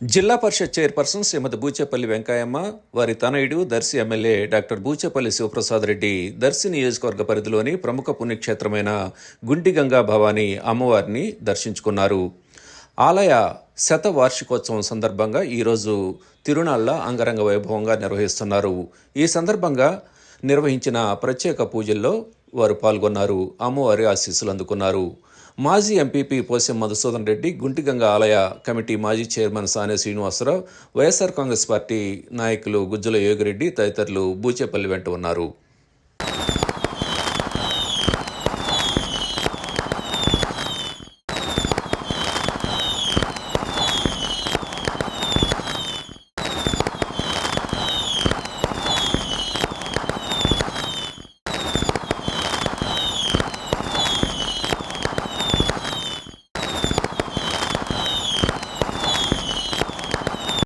జిల్లా పరిషత్ చైర్పర్సన్ శ్రీమతి బూచేపల్లి వెంకయ్యమ్మ వారి తనయుడు దర్శి ఎమ్మెల్యే డాక్టర్ బూచేపల్లి శివప్రసాద్ రెడ్డి దర్శి నియోజకవర్గ పరిధిలోని ప్రముఖ పుణ్యక్షేత్రమైన గుండిగంగా భవానీ అమ్మవారిని దర్శించుకున్నారు. ఆలయ శత వార్షికోత్సవం సందర్భంగా ఈరోజు తిరునాళ్ళ అంగరంగ వైభవంగా నిర్వహిస్తున్నారు. ఈ సందర్భంగా నిర్వహించిన ప్రత్యేక పూజల్లో వారు పాల్గొన్నారు. అమ్మవారి ఆశీస్సులు అందుకున్నారు. మాజీ ఎంపీపీ పోసెం మధుసూదన్ రెడ్డి గుంటిగంగ ఆలయ కమిటీ మాజీ chairman Sane Srinivasarao YSR Congress party నాయకులు గుజ్జల యోగిరెడ్డి తదితరులు బూచేపల్లి వెంట ఉన్నారు.